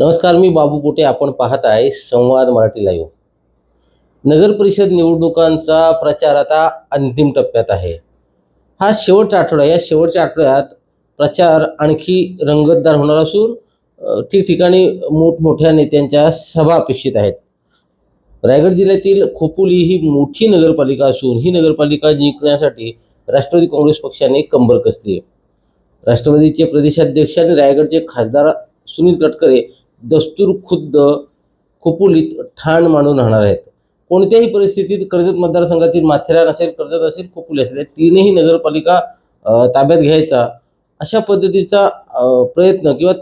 नमस्कार मी बाबू कुटे आपण पाहत आहे संवाद मराठी लाईव्ह नगर परिषद निवडणुकांचा प्रचार आता अंतिम टप्प्यात आहे. हा शेवटचा आठवडा या शेवटच्या आठवड्यात प्रचार आणखी रंगतदार होणार असून ठिकठिकाणी मोठमोठ्या नेत्यांच्या सभा अपेक्षित आहेत. रायगड जिल्ह्यातील खोपोली ही मोठी नगरपालिका असून ही नगरपालिका जिंकण्यासाठी राष्ट्रवादी काँग्रेस पक्षाने कंबर कसली आहे. राष्ट्रवादीचे प्रदेशाध्यक्ष आणि रायगडचे खासदार सुनील तटकरे दस्तूर खुद्द खोपोलीत ठाण मांडून राहणार आहेत. कोणत्याही परिस्थितीत कर्जत मतदारसंघातील माथेरान असेल कर्जत असेल खोपोली असेल या तीनही नगरपालिका ताब्यात घ्यायचा. अशा पद्धतीचा प्रयत्न किंवा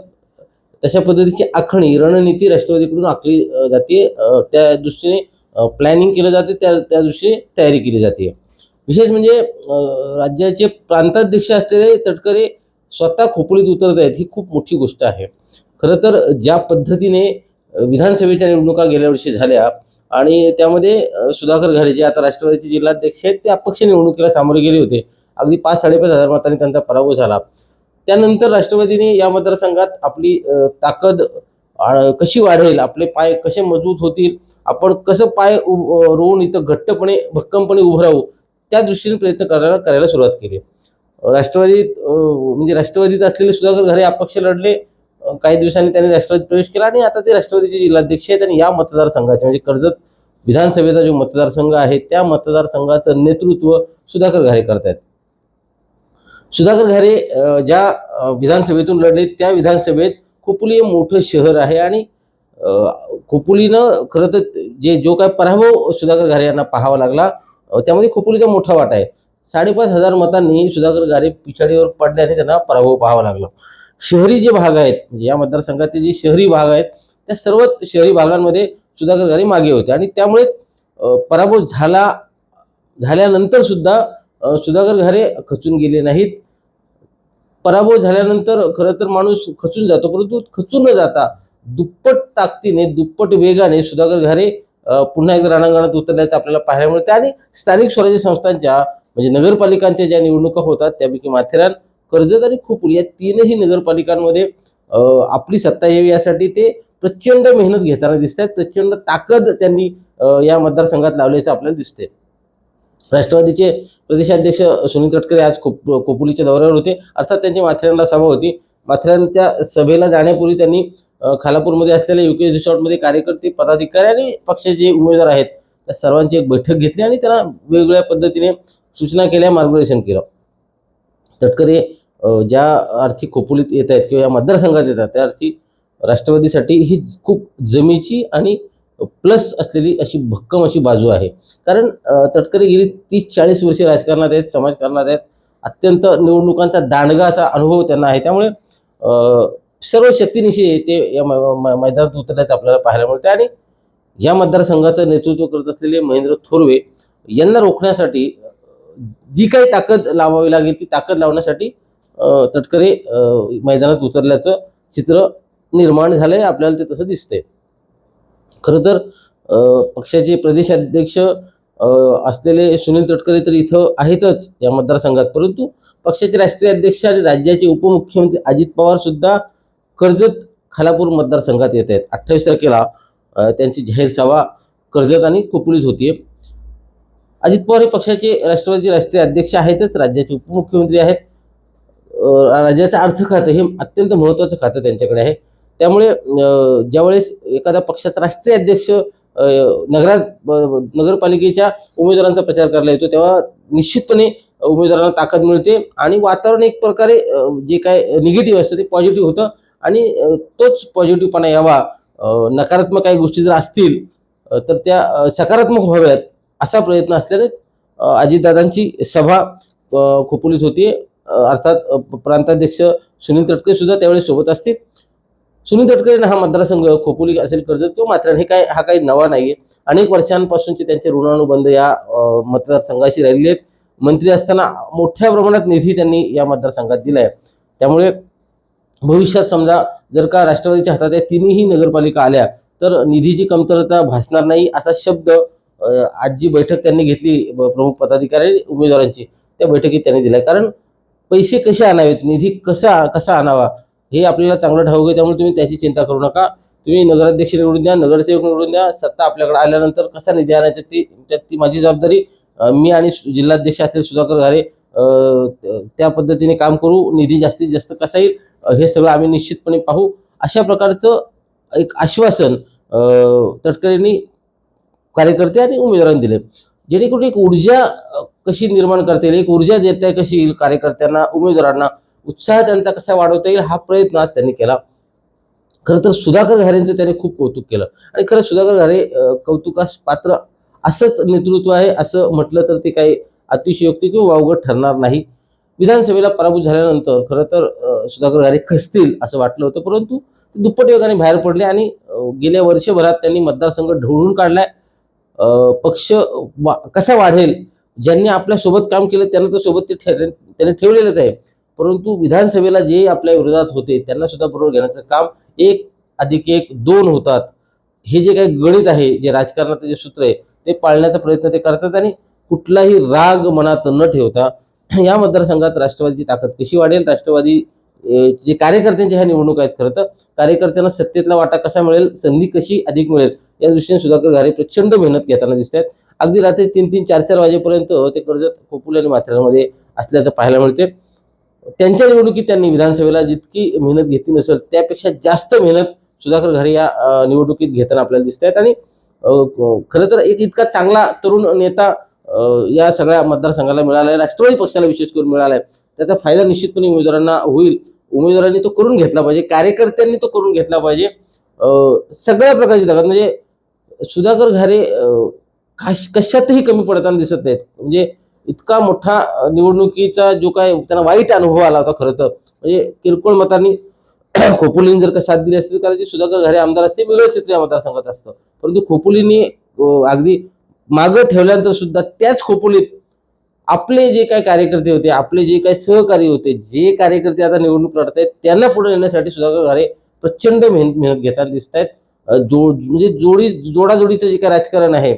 तशा पद्धतीची आखणी रणनीती राष्ट्रवादीकडून आखली जाते त्या दृष्टीने प्लॅनिंग केलं जाते त्या त्या दृष्टीने तयारी केली जाते. विशेष म्हणजे राज्याचे प्रांताध्यक्ष असलेले तटकरे स्वतः खोपोलीत उतरत आहेत ही खूप मोठी गोष्ट आहे. खरं तर ज्या पद्धतीने विधानसभेच्या निवडणुका गेल्या वर्षी झाल्या आणि त्यामध्ये सुधाकर घारे जे आता राष्ट्रवादीचे जिल्हाध्यक्ष आहेत ते अपक्ष निवडणुकीला सामोरे गेले होते. अगदी पाच साडेपाच हजार मतांनी त्यांचा पराभव झाला. त्यानंतर राष्ट्रवादीने या मतदारसंघात आपली ताकद कशी वाढेल आपले पाय कसे मजबूत होतील आपण कसं पाय रोवून इथं घट्टपणे भक्कमपणे उभं राहू त्या दृष्टीने प्रयत्न करायला करायला सुरुवात केली. राष्ट्रवादीत म्हणजे राष्ट्रवादीत असलेले सुधाकर घरे अपक्ष लढले काही दिवसांनी त्यांनी राष्ट्रवादीत प्रवेश केला आणि आता ते राष्ट्रवादीचे जिल्हाध्यक्ष आहेत आणि या मतदारसंघाचे म्हणजे कर्जत विधानसभेचा जो मतदारसंघ आहे त्या मतदारसंघाचं नेतृत्व सुधाकर घारे करतायत सुधाकर घारे ज्या विधानसभेतून लढले त्या विधानसभेत खोपोली हे मोठं शहर आहे आणि खोपुलीनं खोपोलीनं खरं तर जे जो काय पराभव सुधाकर घारे यांना पाहावा लागला त्यामध्ये खोपोलीचा मोठा वाटा आहे. साडेपाच हजार मतांनी सुधाकर घारे पिछाडीवर पडल्याने त्यांना पराभव पाहावा लागला. शहरी जे भाग आहेत म्हणजे या मतदारसंघातले जे शहरी भाग आहेत त्या सर्वच शहरी भागांमध्ये सुधाकर गारे मागे होते. आणि त्यामुळे पराभव झाला झाल्यानंतर सुद्धा सुधाकर घारे खचून गेले नाहीत. पराभव झाल्यानंतर खरं तर माणूस खचून जातो परंतु खचून न जाता दुप्पट ताकदीने दुप्पट वेगाने सुधाकर घारे पुन्हा एकदा रणांगणात उतरल्याचं आपल्याला पाहायला मिळते आणि स्थानिक स्वराज्य संस्थांच्या म्हणजे नगरपालिकांच्या ज्या निवडणुका होतात त्यापैकी माथेरान कर्जत आणि खोपोली या तीनही नगरपालिकांमध्ये आपली सत्ता यावी यासाठी ते प्रचंड मेहनत घेताना दिसत आहेत प्रचंड ताकद त्यांनी या मतदारसंघात लावल्याचं आपल्याला दिसते राष्ट्रवादीचे प्रदेशाध्यक्ष सुनील तटकरे आज खोप खोपुलीच्या दौऱ्यावर होते. अर्थात त्यांची माथेरानला सभा होती. माथेरानच्या सभेला जाण्यापूर्वी त्यांनी खालापूरमध्ये असलेल्या युके रिसॉर्टमध्ये कार्यकर्ते पदाधिकारी आणि पक्षाचे जे उमेदवार आहेत. त्या सर्वांची एक बैठक घेतली आणि त्यांना वेगवेगळ्या पद्धतीने सूचना केल्या मार्गदर्शन केलं. तटकरे ज्या अर्थी खोपोलीत येत आहेत किंवा या मतदारसंघात येतात त्या अर्थी राष्ट्रवादीसाठी ही खूप जमेची आणि प्लस असलेली अशी भक्कम अशी बाजू आहे. कारण तटकरे गेली तीस चाळीस वर्षे राजकारणात आहेत समाजकारणात आहेत. अत्यंत निवडणुकांचा दांडगा असा अनुभव त्यांना आहे. त्यामुळे सर्व शक्तीनिशी ते या मैदानात उतरल्याचं आपल्याला पाहायला मिळते आणि या मतदारसंघाचं नेतृत्व करत असलेले महेंद्र थोरवे यांना रोखण्यासाठी जी काही ताकद लावावी लागेल ती ताकद लावण्यासाठी तटकरे मैदानात उतरल्याचं चित्र निर्माण झालंय आपल्याला ते तसं दिसतंय. खरं तर पक्षाचे प्रदेशाध्यक्ष असलेले सुनील तटकरे तर इथं आहेतच या मतदारसंघात परंतु पक्षाचे राष्ट्रीय अध्यक्ष आणि राज्याचे उपमुख्यमंत्री अजित पवार सुद्धा कर्जत खालापूर मतदारसंघात येत आहेत. अठ्ठावीस तारखेला त्यांची जाहीर सभा कर्जत आणि खोपोलीत होतीये. अजित पवार हे पक्षाचे राष्ट्रवादीचे राष्ट्रीय अध्यक्ष आहेतच राज्याचे उपमुख्यमंत्री आहेत. राज्याचं अर्थ खातं हे अत्यंत महत्त्वाचं खातं त्यांच्याकडे आहे. त्यामुळे ज्यावेळेस एखादा पक्षाचा राष्ट्रीय अध्यक्ष नगरात नगरपालिकेच्या उमेदवारांचा प्रचार करायला येतो तेव्हा निश्चितपणे उमेदवारांना ताकद मिळते आणि वातावरण एक प्रकारे जे काय निगेटिव्ह असतं ते पॉझिटिव्ह होतं आणि तोच पॉझिटिव्हपणा यावा. नकारात्मक काही गोष्टी जर असतील तर त्या सकारात्मक व्हाव्यात असा प्रयत्न असल्याने अजितदादांची सभा अ, होती अर्थात प्रांताध्यक्ष सुनील तटकरे सुद्धा त्यावेळेस सोबत असतील. सुनील तटकरेंना हा मतदारसंघ खोपोली असेल कर्जत किंवा मात्र हे काय हा काही नवा नाहीये. अनेक वर्षांपासूनचे त्यांचे ऋणानुबंध या मतदारसंघाशी राहिलेले आहेत. मंत्री असताना मोठ्या प्रमाणात निधी त्यांनी या मतदारसंघात दिला आहे त्यामुळे भविष्यात समजा जर का राष्ट्रवादीच्या हातात या तिन्ही नगरपालिका आल्या तर निधीची कमतरता भासणार नाही असा शब्द आज जी बैठक त्यांनी घेतली ब- प्रमुख पदाधिकारी उमेदवारांची. त्या बैठकीत त्यांनी दिला कारण पैसे कसे आणावेत? निधी कसा कसा आणावा? हे आपल्याला चांगलं ठाऊक आहे त्यामुळे तुम्ही त्याची चिंता करू नका. तुम्ही नगराध्यक्ष निवडून द्या नगरसेवक निवडून द्या. सत्ता आपल्याकडे आल्यानंतर कसा निधी आणायचा ती त्यात ती माझी जबाबदारी. मी आणि जिल्हाध्यक्ष असतील सुधाकर घारे त्या पद्धतीने काम करू. निधी जास्तीत जास्त कसा येईल हे सगळं आम्ही निश्चितपणे पाहू. अशा प्रकारचं एक आश्वासन तटकरेंनी कार्यकर्ते आणि उमेदवारांनी दिले. जेणेकरून एक ऊर्जा कशी निर्माण करता येईल एक ऊर्जा देता कशी येईल कार्यकर्त्यांना उमेदवारांना उत्साह त्यांचा कसा वाढवता येईल हा प्रयत्न आज त्यांनी केला. खरं तर सुधाकर घारेंचं त्याने खूप कौतुक केलं. आणि खरं सुधाकर घारे कौतुकास पात्र असंच नेतृत्व आहे असं म्हटलं तर ते काही अतिशयोक्ती किंवा वावगं ठरणार नाही. विधानसभेला पराभूत झाल्यानंतर खरं तर सुधाकर घारे खसतील असं वाटलं होतं परंतु ते दुप्पट वेगाने बाहेर पडले आणि गेल्या वर्षभरात त्यांनी मतदारसंघ ढवळून काढलाय. पक्ष वा- कसा वाढेल ज्यांनी आपल्यासोबत काम केलं त्यांना तर सोबत ते ठेव त्याने ठेवलेलंच आहे. परंतु विधानसभेला जे आपल्या विरोधात होते त्यांना सुद्धा बरोबर घेण्याचं काम एक अधिक एक दोन होतात. हे जे काही गणित आहे जे राजकारणाचं जे सूत्र आहे ते पाळण्याचा प्रयत्न ते करतात आणि कुठलाही राग मनात न ठेवता या मतदारसंघात राष्ट्रवादीची ताकद कशी वाढेल? राष्ट्रवादी जे कार्यकर्त्यांच्या ह्या निवडणूक आहेत खरं तर कार्यकर्त्यांना सत्तेतला वाटा कसा मिळेल? संधी कशी अधिक मिळेल? या दृष्टीने सुधाकर घारे प्रचंड मेहनत घेताना दिसत आहेत अगदी रात्री तीन तीन चार चार वाजेपर्यंत ते कर्जत खोपोली आणि माथेरानमध्ये असल्याचं पाहायला मिळते. त्यांच्या निवडणुकीत त्यांनी विधानसभेला जितकी मेहनत घेतली नसेल त्यापेक्षा जास्त मेहनत सुधाकर घरे या निवडणुकीत घेताना आपल्याला दिसत आहेत. आणि खरं तर एक इतका चांगला तरुण नेता या सगळ्या मतदारसंघाला मिळाला आहे राष्ट्रवादी पक्षाला विशेष करून मिळाला आहे त्याचा फायदा निश्चितपणे उमेदवारांना होईल. उमेदवारांनी तो करून घेतला पाहिजे. कार्यकर्त्यांनी तो करून घेतला पाहिजे. सगळ्या प्रकारची ताकद. म्हणजे सुधाकर घारे काश कशातही कमी पडताना दिसत नाहीत. म्हणजे इतका मोठा निवडणुकीचा जो काय त्यांना वाईट अनुभव आला होता खरं तर. म्हणजे किरकोळ मतांनी खोपोलीने जर का साथ दिली असती तर कदाचित सुधाकर घरे आमदार असते वेगळं चित्र या मतदारसंघात असतं. परंतु खोपोलींनी अगदी मागं ठेवल्यानंतर सुद्धा त्याच खोपोलीत आपले जे काही कार्यकर्ते होते आपले जे काही सहकारी होते जे कार्यकर्ते आता निवडणूक लढत आहेत त्यांना पुढे नेण्यासाठी सुधाकर घरे प्रचंड मेहनत मेहनत घेताना दिसत आहेत जो म्हणजे जोडी जोडाजोडीचं जे काही राजकारण आहे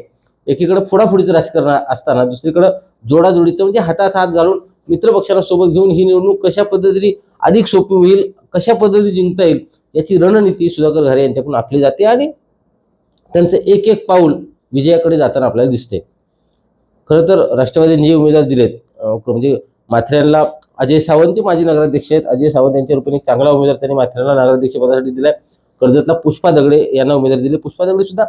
एकीकडे फोडाफोडीचं राजकारण असताना दुसरीकडं जोडाजोडीचं म्हणजे हातात हात घालून मित्रपक्षाला सोबत घेऊन ही निवडणूक कशा पद्धतीने अधिक सोपी होईल कशा पद्धतीने जिंकता येईल याची रणनीती सुधाकर घरे यांच्याकडून आखली जाते आणि त्यांचं एक एक पाऊल विजयाकडे जाताना आपल्याला दिसते. खरं तर राष्ट्रवादीने जे उमेदवार दिलेत म्हणजे माथऱ्यांना अजय सावंत जे माजी नगराध्यक्ष आहेत अजय सावंत यांच्या रूपाने एक चांगला उमेदवार त्यांनी माथऱ्यांना नगराध्यक्ष पदासाठी दिलाय. कर्जतला पुष्पा दगडे यांना उमेदवार दिले. पुष्पा दगडे सुद्धा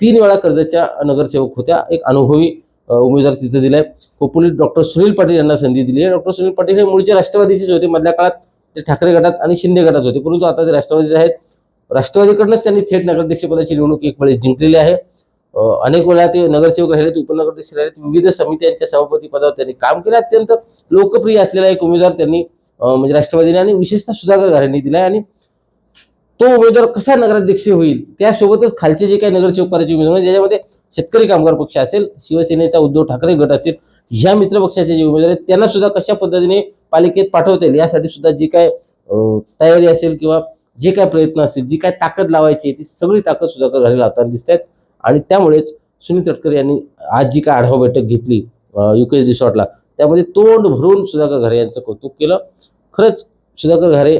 तीन वेळा कर्जतच्या नगरसेवक होत्या. एक अनुभवी उमेदवार तिथं दिलाय. कोपुलीत डॉक्टर सुनील पाटील यांना संधी दिली आहे. डॉक्टर सुनील पाटील हे मूळचे राष्ट्रवादीचेच होते. मधल्या काळात ते ठाकरे गटात आणि शिंदे गटात होते. परंतु आता ते राष्ट्रवादीचे आहेत. राष्ट्रवादीकडनंच त्यांनी थेट नगराध्यक्षपदाची निवडणूक एक वेळेस जिंकलेली आहे. अनेक वेळा ते नगरसेवक राहिलेत उपनगराध्यक्ष राहिलेत. विविध समित्यांच्या सभापती पदावर त्यांनी काम केलं. अत्यंत लोकप्रिय असलेला एक उमेदवार त्यांनी म्हणजे राष्ट्रवादीने आणि विशेषतः सुधाकर घारेंनी दिलाय. आणि तो उमेदवार कसा नगराध्यक्ष होईल? त्यासोबतच खालचे जे काही नगरसेवक पदाचे उमेदवार म्हणजे ज्याच्यामध्ये शेतकरी कामगार पक्ष असेल शिवसेनेचा उद्धव ठाकरे गट असेल ह्या मित्र पक्षाचे जे उमेदवार आहेत त्यांना सुद्धा कशा पद्धतीने पालिकेत पाठवता येईल? यासाठी सुद्धा जी काय तयारी असेल किंवा जे काय प्रयत्न असतील जी काय ताकद लावायची आहे ती सगळी ताकद सुद्धा घरी लावताना दिसत आहेत आणि त्यामुळेच सुनील तटकरे यांनी आज जी काय आढावा बैठक घेतली युकेश रिसॉर्टला त्यामध्ये तोंड भरून सुधाकर घरे यांचं कौतुक केलं. खरंच सुधाकर घरे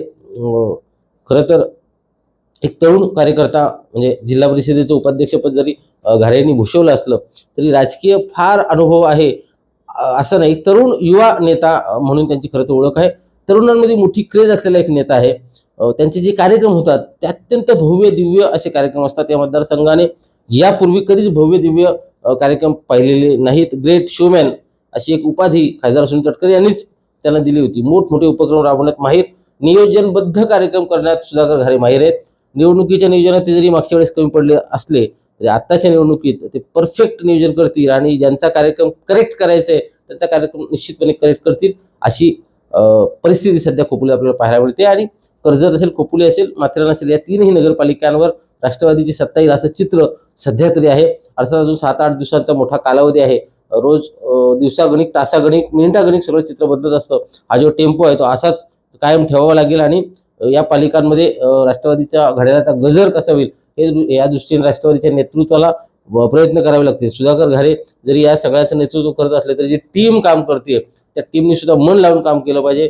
खरं तर एक तरुण कार्यकर्ता म्हणजे जिल्हा परिषदेचं उपाध्यक्षपद जरी घाऱ्यांनी भूषवलं असलं तरी राजकीय फार अनुभव आहे असं नाही. एक तरुण युवा नेता म्हणून त्यांची खरं तर ओळख आहे. तरुणांमध्ये मोठी क्रेज असलेला एक नेता आहे. त्यांचे जे कार्यक्रम होतात ते अत्यंत भव्य दिव्य असे कार्यक्रम असतात. या मतदारसंघाने यापूर्वी कधीच भव्य दिव्य कार्यक्रम पाहिलेले नाहीत. ग्रेट शोमॅन अशी एक उपाधी खासदार सुनील तटकरे यांनीच त्यांना दिली होती. मोठमोठे उपक्रम राबवण्यात माहीर नियोजनबद्ध कार्यक्रम करण्यात सुधाकर घारे माहीर आहेत. निवडणुकीच्या नियोजनात ते जरी मागच्या वेळेस कमी पडले असले तरी आत्ताच्या निवडणुकीत ते परफेक्ट नियोजन करतील आणि ज्यांचा कार्यक्रम करेक्ट करायचा आहे त्यांचा कार्यक्रम निश्चितपणे करेक्ट करतील अशी परिस्थिती सध्या खोपोली आपल्याला पाहायला मिळते. आणि कर्जत असेल खोपोली असेल माथेरान असेल या तीनही नगरपालिकांवर राष्ट्रवादीची सत्ता येईल असं चित्र सध्या तरी आहे. अर्थात अजून सात आठ दिवसांचा मोठा कालावधी आहे. रोज दिवसागणिक तासागणिक मिनिटागणिक सगळं चित्र बदलत असतं. हा जो टेम्पो आहे तो असाच कायम ठेवावा लागेल आणि या पालिकांमध्ये राष्ट्रवादीच्या घड्याळाचा गजर कसा होईल हे या दृष्टीने राष्ट्रवादीच्या नेतृत्वाला प्रयत्न करावे लागतील. सुधाकर घारे जरी या सगळ्याचं नेतृत्व करत असले तरी जी टीम काम करते त्या टीमनी सुद्धा मन लावून काम केलं पाहिजे.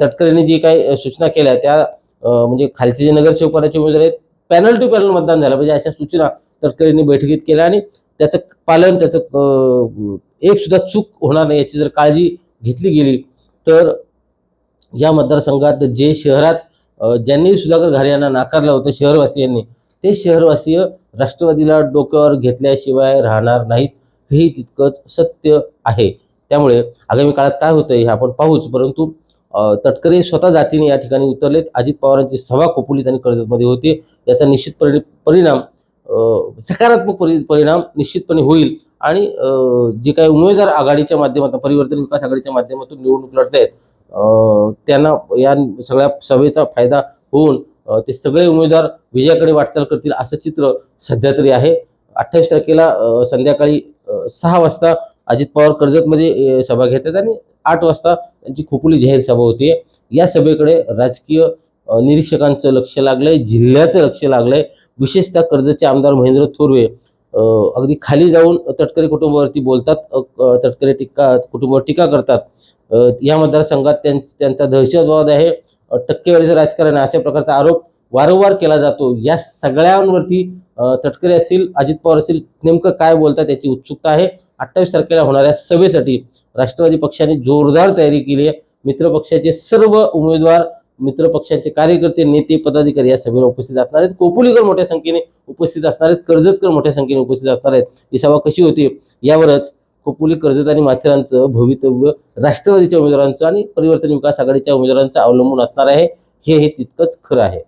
तटकरेंनी जी काही सूचना केल्या त्या म्हणजे खालचे जे नगरसेवक उमेदवार आहेत पॅनल टू पॅनल मतदान झालं पाहिजे अशा सूचना तटकरेंनी बैठकीत केल्या आणि त्याचं पालन त्याचं एक सुद्धा चूक होणार नाही याची जर काळजी घेतली गेली तर या मतदारसंघात जे शहरात ज्यांनी सुधाकर घारे यांना नाकारलं होतं शहरवासियांनी ते शहरवासीय राष्ट्रवादीला डोक्यावर घेतल्याशिवाय राहणार नाहीत हेही तितकंच सत्य आहे. त्यामुळे आगामी काळात काय होतं हे आपण पाहूच परंतु तटकरे स्वतः जातीने या ठिकाणी उतरलेत अजित पवारांची सभा खोपोलीत आणि कर्जतमध्ये होती याचा निश्चित परि परिणाम सकारात्मक परि परिणाम निश्चितपणे होईल आणि जे काही उमेदवार आघाडीच्या माध्यमातून परिवर्तन विकास आघाडीच्या माध्यमातून निवडणूक लढत आहेत त्यांना या सगळ्या सभेचा फायदा होऊन ते सगळे उमेदवार विजयाकडे वाटचाल करतील असं चित्र सध्या तरी आहे. अठ्ठावीस तारखेला संध्याकाळी सहा वाजता अजित पवार कर्जतमध्ये सभा घेतात आणि आठ वाजता त्यांची खोपोली जाहीर सभा होती या सभेकडे राजकीय निरीक्षकांचं लक्ष लागलंय जिल्ह्याचं लक्ष लागलंय. विशेषतः कर्जतचे आमदार महेंद्र थोरवे अगदी खाली जाऊन तटकरे कुटुंबावरती बोलतात तटकरे टीका कुटुंबावर टीका करतात. या मतदारसंघात त्यां त्यांचा दहशतवाद आहे. टक्केवारीचं राजकारण आहे. अशा प्रकारचा आरोप वारंवार केला जातो. या सगळ्यांवरती तटकरे असतील अजित पवार असतील नेमकं काय बोलतात याची उत्सुकता आहे. अठ्ठावीस तारखेला होणाऱ्या सभेसाठी राष्ट्रवादी पक्षाने जोरदार तयारी केली आहे. मित्रपक्षाचे सर्व उमेदवार मित्रपक्षाचे कार्यकर्ते नेते पदाधिकारी या सभेला उपस्थित असणार आहेत. कोपुलीकर मोठ्या संख्येने उपस्थित असणार आहेत. कर्जतकर मोठ्या संख्येने उपस्थित असणार आहेत. ही सभा कशी होती? यावरच कोपुली कर्जत आणि माथेरानचं भवितव्य राष्ट्रवादीच्या उमेदवारांचं आणि परिवर्तन विकास आघाडीच्या उमेदवारांचं अवलंबून असणार आहे. हे हे तितकंच खरं आहे.